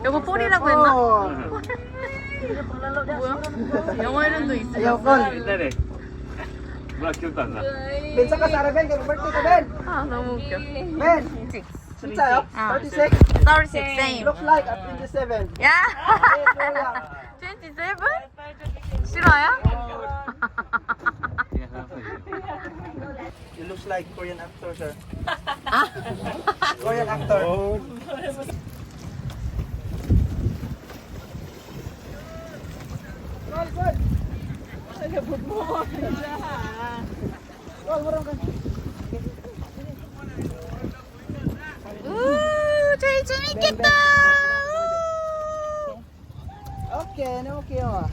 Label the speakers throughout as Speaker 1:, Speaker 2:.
Speaker 1: 이거 폴이라고 했나?
Speaker 2: Oh.
Speaker 1: 뭐야? 영어 이름도 있어.
Speaker 2: Ayaw, Col.
Speaker 3: 옛날에 누가 기억도 안 나.
Speaker 2: Ben, Sarah Ben? Kaya birthday ka Ben?
Speaker 1: 아 너무 웃겨.
Speaker 2: Ben, 진짜요?
Speaker 1: 아.
Speaker 2: 36?
Speaker 1: 36 same.
Speaker 2: Look like at 27.
Speaker 1: 야.
Speaker 2: Hey, Julia.
Speaker 1: 27? 실화야?
Speaker 3: 그냥 생각하지.
Speaker 2: You looks like Korean actor, sir. Korean actor.
Speaker 1: 우 제일 재밌겠다.
Speaker 2: Okay, ano okay oh.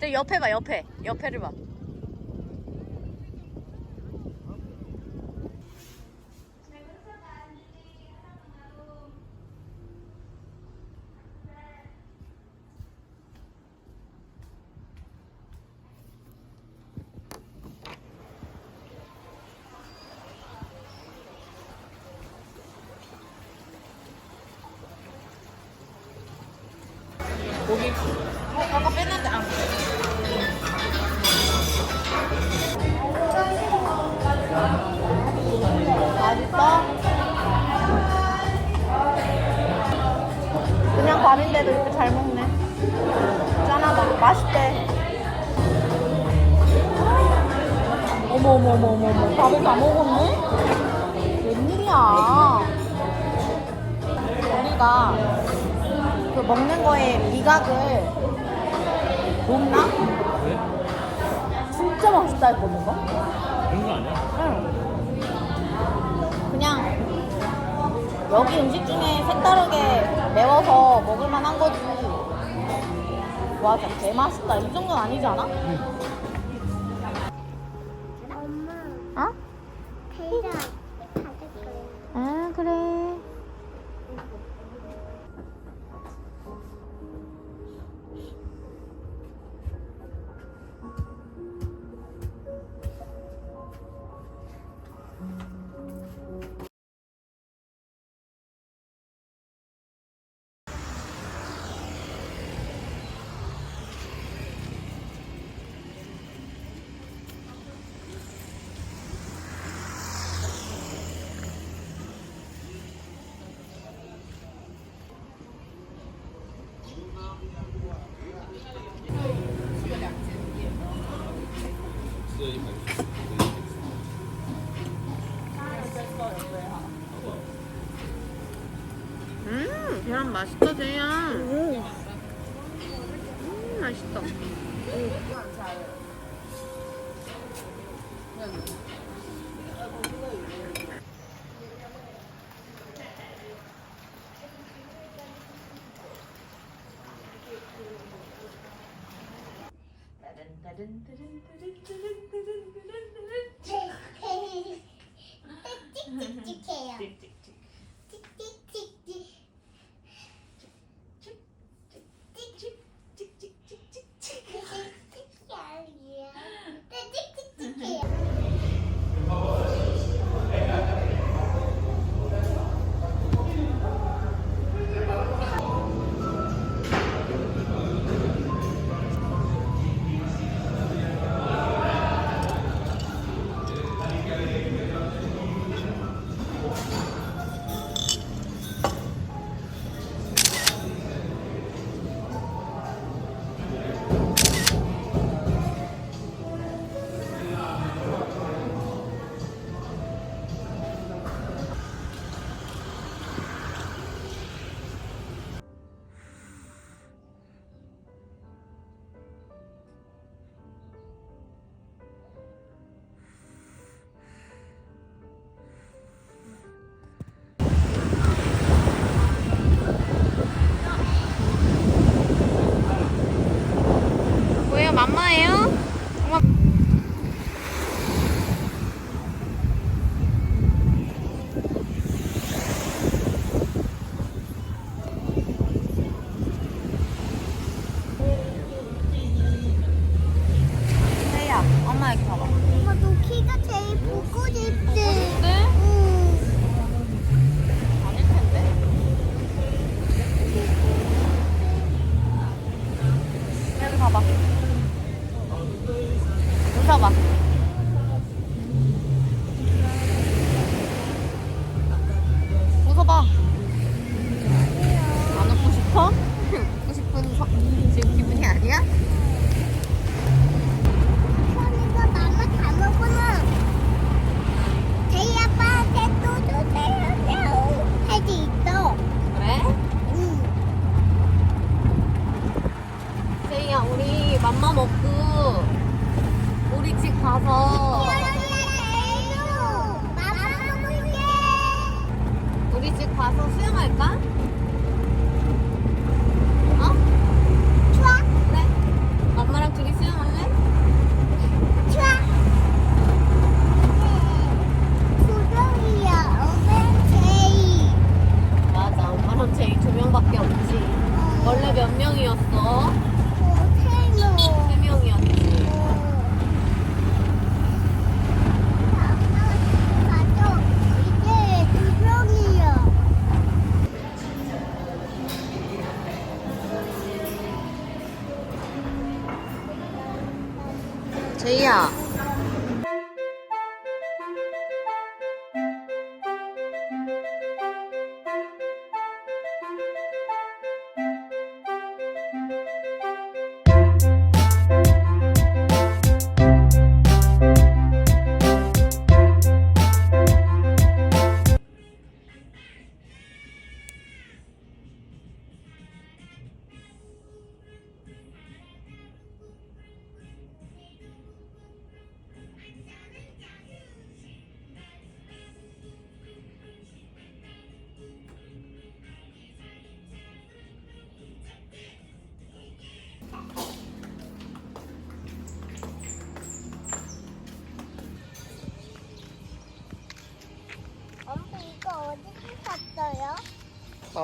Speaker 1: 저 옆에 봐 옆에 옆에를 봐. 어머 어머 어머 어머 어머 밥을 다 먹었네? 웬일이야? 우리가 그 먹는 거에 미각을 높나? 진짜 맛있다 했거든 거?
Speaker 3: 그런 거 아니야?
Speaker 1: 응. 그냥 여기 음식 중에 색다르게 매워서 먹을만 한 거지. 와, 진짜 개 맛있다. 이 정도는 아니지 않아?
Speaker 4: 엄
Speaker 1: 음, 계란 맛있다, 제이야. 음, 맛있다.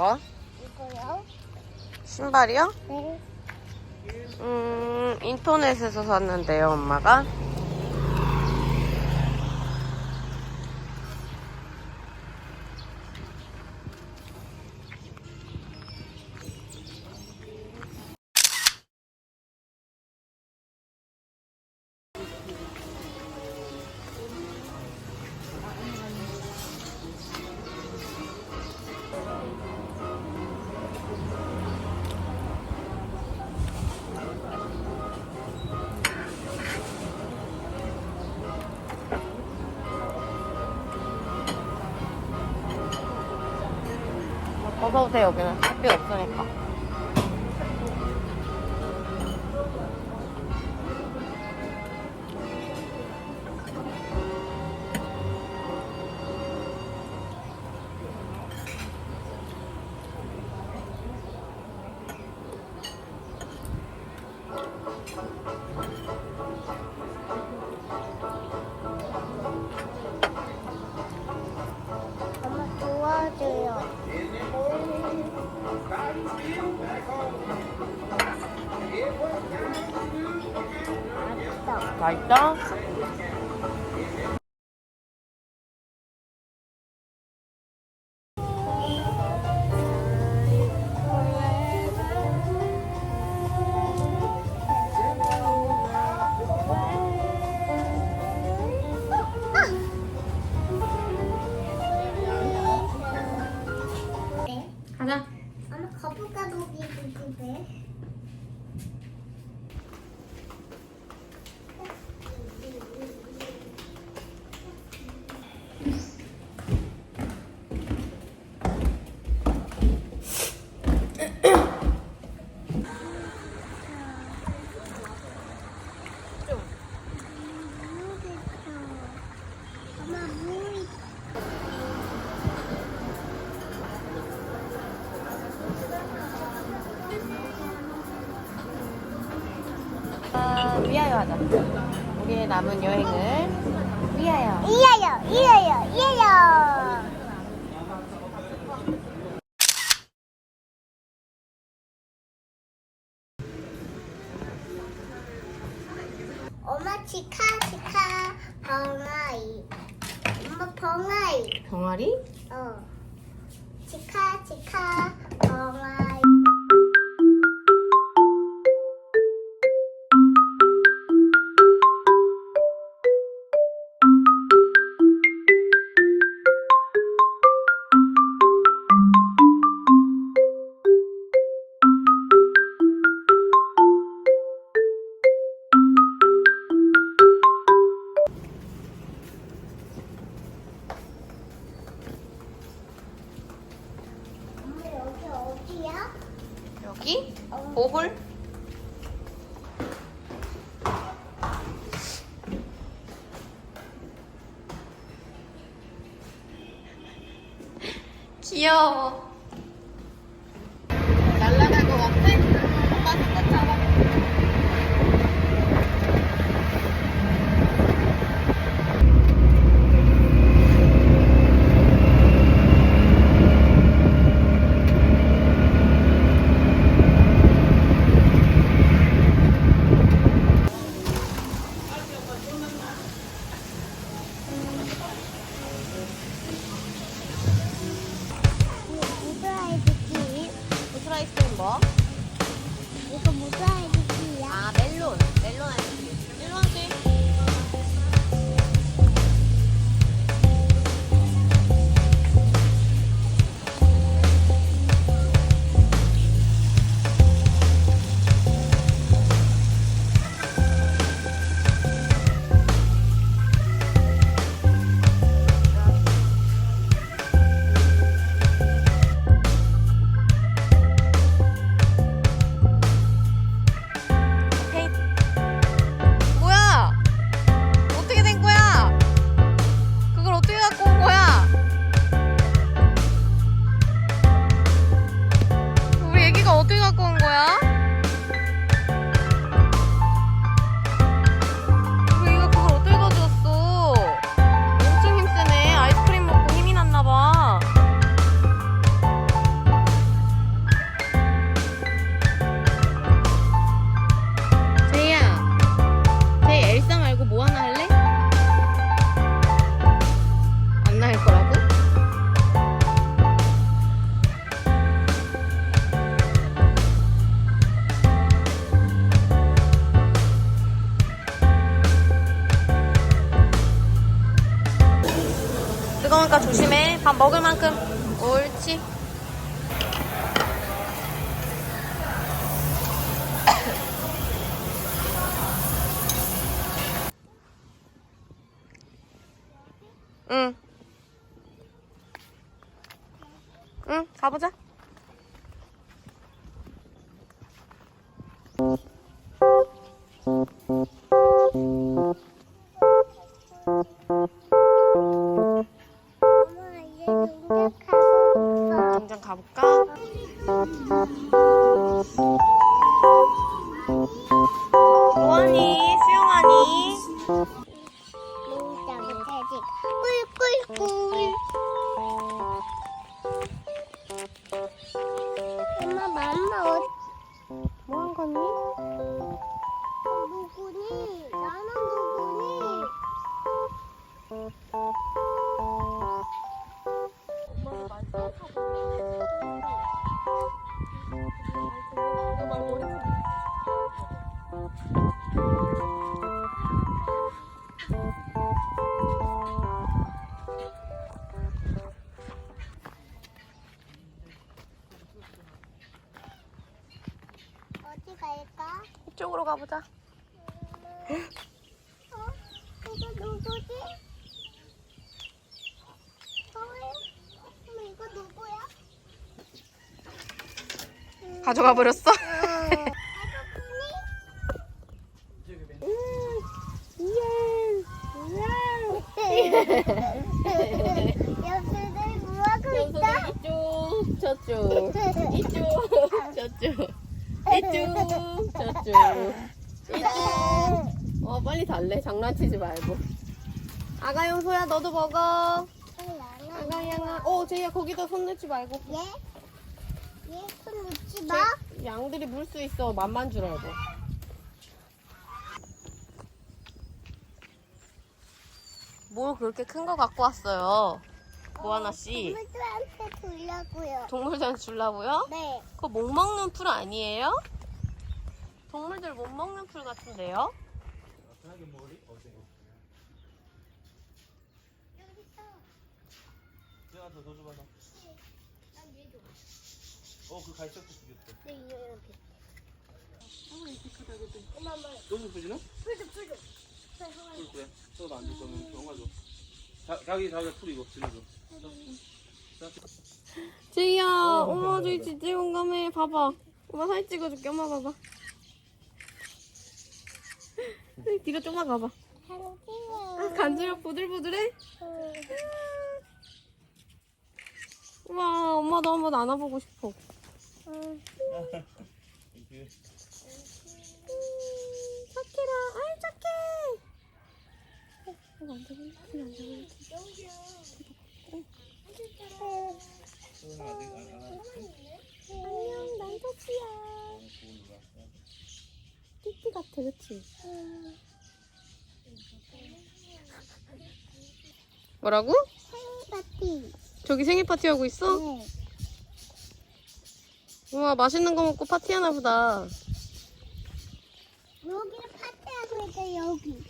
Speaker 4: 이거요?
Speaker 1: 신발이요?
Speaker 4: 네.
Speaker 1: 음, 인터넷에서 샀는데요, 엄마가. 어서오세요, 여기는 햇빛 없으니까.
Speaker 4: 거북가북이 집에
Speaker 1: 여행을 위하여
Speaker 4: 이어요 이어요 이어요. 엄마 치카 치카 벙아이. 엄마 벙아이.
Speaker 1: 병아리?
Speaker 4: 어. 치카 치카 벙아이.
Speaker 1: 보글? 귀여워. 먹을 만큼. 옳지. 응. 응, 가보자.
Speaker 4: 엄마 맘마 어
Speaker 1: 뭐 한 거니?
Speaker 4: 누구니? 나는 누구니?
Speaker 1: 가져가 버렸어?
Speaker 4: 옆에들 뭐하고 있어?
Speaker 1: 이쪽, 저쪽, 이쪽, 저쪽, 이쪽, 저쪽, 이쪽. 어, 빨리 달래. 장난치지 말고. 아가 용소야, 너도 먹어. 아가 양아. 어, 제이야, 거기다 손 넣지 말고.
Speaker 4: 얘? 얘 마.
Speaker 1: 양들이 물 수 있어. 맛만 줄 알고. 뭘 그렇게 큰 거 갖고 왔어요? 모아나 씨.
Speaker 4: 동물들한테 주려고요.
Speaker 1: 동물들한테 주려고요?
Speaker 4: 네.
Speaker 1: 그거 못 먹는 풀 아니에요? 동물들 못 먹는 풀 같은데요?
Speaker 2: 제가 더 줘봐. 어, 그 갈색도 주겠대.
Speaker 4: 네, 이렇게.
Speaker 2: 너무 예쁘지나?
Speaker 4: 풀좀 풀좀.
Speaker 2: 풀 그래. 저도 안줄 거면 병가 줘. 자, 자기 자기 풀 이거 지내줘.
Speaker 1: 제이야, 어머, 저기 진짜 용감해. 봐봐. 엄마 사진 찍어줄게. 엄마 봐봐. 뒤로 좀만 가봐. 아, 간지럽 보들보들해? 우와, 엄마도 한번 안아보고 싶어. 착해라. 아이, 착해. 이거 안 되겠네. 이거 안 되겠네. 안녕, 난 토끼야. 띠띠 같아, 그치? 뭐라고?
Speaker 4: 파티.
Speaker 1: 저기 생일 파티 하고 있어?
Speaker 4: 네.
Speaker 1: 우와, 맛있는 거 먹고 파티하나 보다.
Speaker 4: 여기는 파티하고 있다 여기.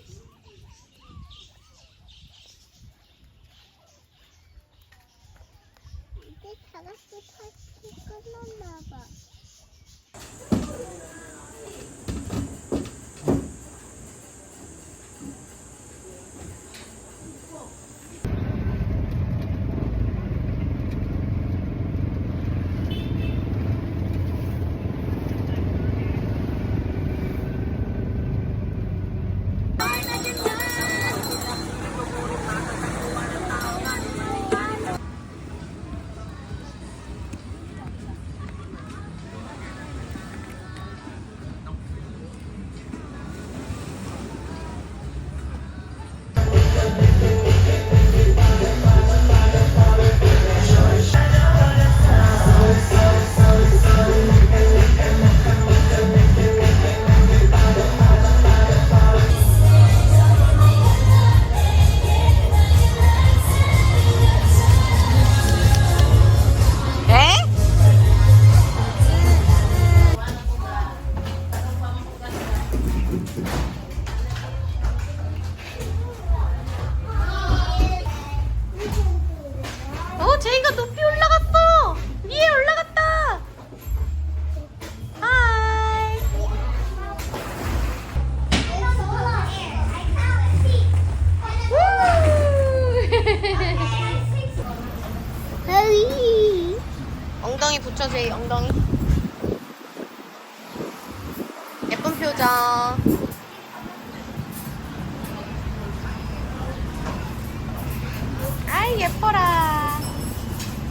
Speaker 1: 예뻐라.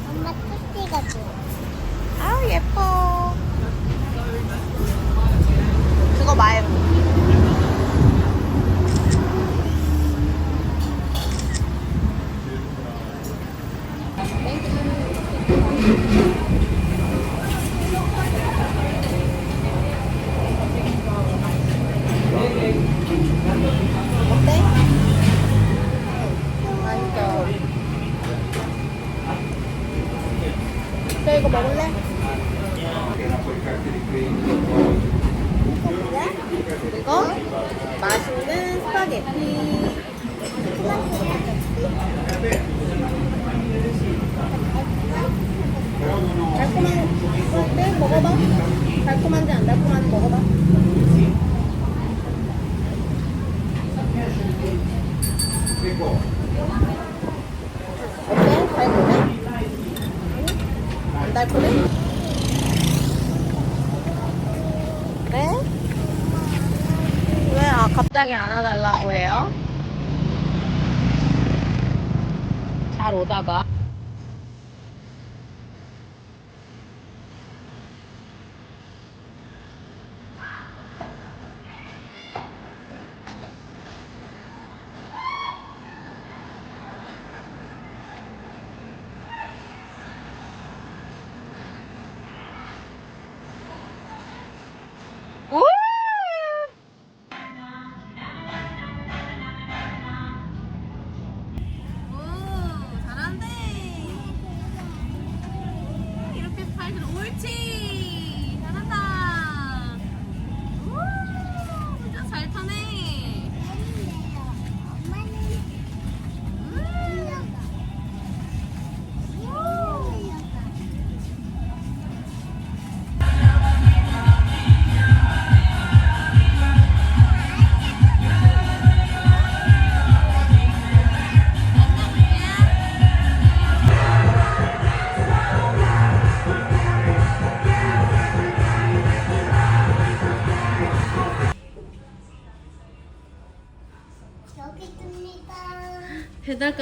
Speaker 4: 엄마 토끼가 좋아.
Speaker 1: 아우, 예뻐. 그거 말고. 어때? 맛있어. 저 이거 먹을래? 그리고 맛있는 스파게티. 달콤한 건데 먹어봐. 달콤한지 안 달콤한지 먹어봐. 어때? 달콤해? 안 달콤해? 네? 갑자기 안아달라고 해요? 잘 오다가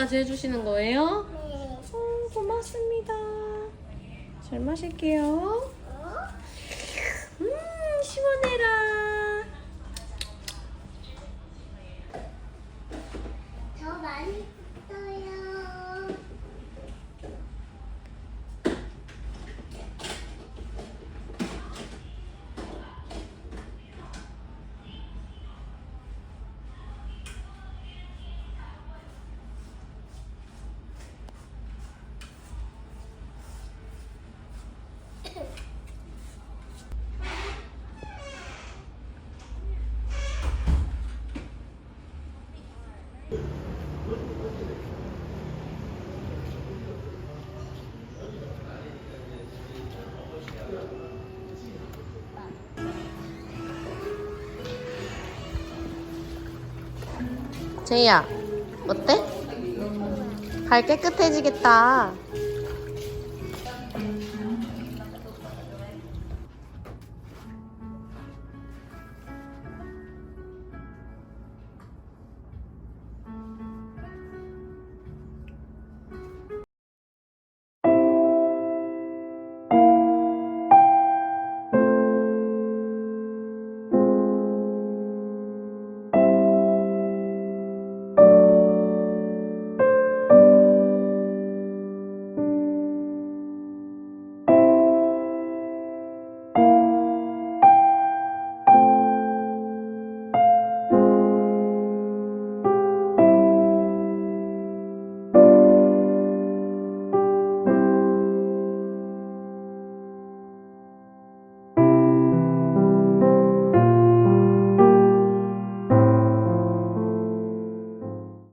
Speaker 1: 까지 해주시는 거예요? 어, 고맙습니다. 잘 마실게요. 음, 시원해라. 제이야, 어때? 발 깨끗해지겠다.